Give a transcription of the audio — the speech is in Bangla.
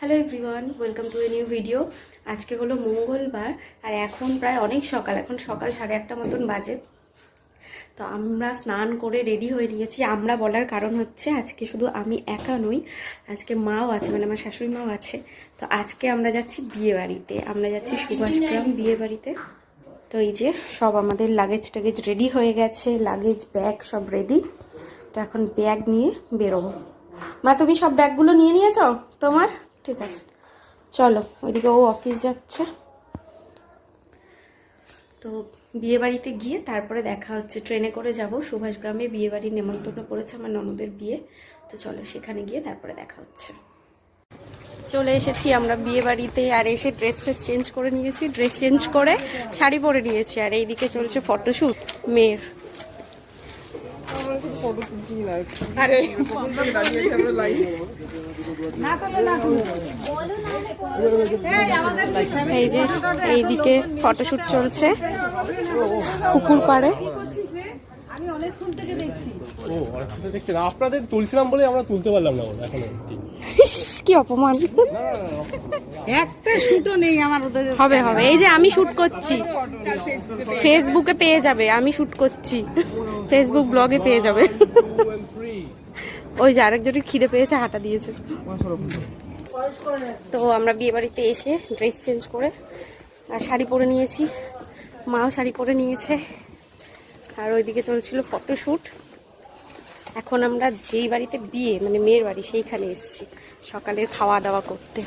Hello everyone welcome to a new video আজকে হলো মঙ্গলবার, আর এখন প্রায় অনেক সকাল, এখন সকাল সাড়ে আটটা মতন বাজে। তো আমরা স্নান করে রেডি হয়ে নিয়েছি। আমরা বলার কারণ হচ্ছে, আজকে শুধু আমি একা নই, আজকে মাও আছে মানে আমার শাশুড়ি মাও আছে। তো আজকে আমরা যাচ্ছি বিয়ে বাড়িতে। আমরা যাচ্ছি সুভাষগ্রাম বিয়ে বাড়িতে। তো এই যে সব আমাদের লাগেজ টাগেজ রেডি হয়ে গেছে লাগেজ ব্যাগ সব রেডি তো এখন ব্যাগ নিয়ে বেরোবো। মা, তুমি সব ব্যাগগুলো নিয়ে নিয়েছো? তোমার? ঠিক আছে। চলো, ওইদিকে ও অফিস যাচ্ছে। তো বিয়ে বাড়িতে গিয়ে তারপরে দেখা হচ্ছে, ট্রেনে করে যাব। সুভাষগ্রামে বিয়ে বাড়ির নেমন্তন্ন করেছে আমার ননদের বিয়ে। তো চলো, সেখানে গিয়ে তারপরে দেখা হচ্ছে। চলে এসেছি আমরা বিয়ে বাড়িতে আর এসে ড্রেস ফ্রেস চেঞ্জ করে নিয়েছি। ড্রেস চেঞ্জ করে শাড়ি পরে নিয়েছি, আর এইদিকে চলছে ফটোশ্যুট মেয়ের। এই যে এইদিকে ফটোশ্যুট চলছে পুকুর পাড়ে। আপনাদের তুলছিলাম বলে আমরা তুলতে পারলাম না এখন ইস, কি অপমান। একটা শুটও নেই আমার হবে হবে। এই যে আমি শুট করছি। ফেসবুকে পেয়ে যাবে আমি শুট করছি। ফেসবুক ব্লগে পেয়ে যাবে। ওই যে আরেকজনের খিদে পেয়েছে, হাঁটা দিয়েছে। তো আমরা বিয়ে বাড়িতে এসে ড্রেস চেঞ্জ করে, আর শাড়ি পরে নিয়েছি। মাও শাড়ি পরে নিয়েছে। আর ওইদিকে চলছিল ফটোশ্যুট এখন আমরা যেই বাড়িতে বিয়ে মানে মেয়ের বাড়ি, সেইখানে এসেছি। সকালের খাওয়া দাওয়া করতে।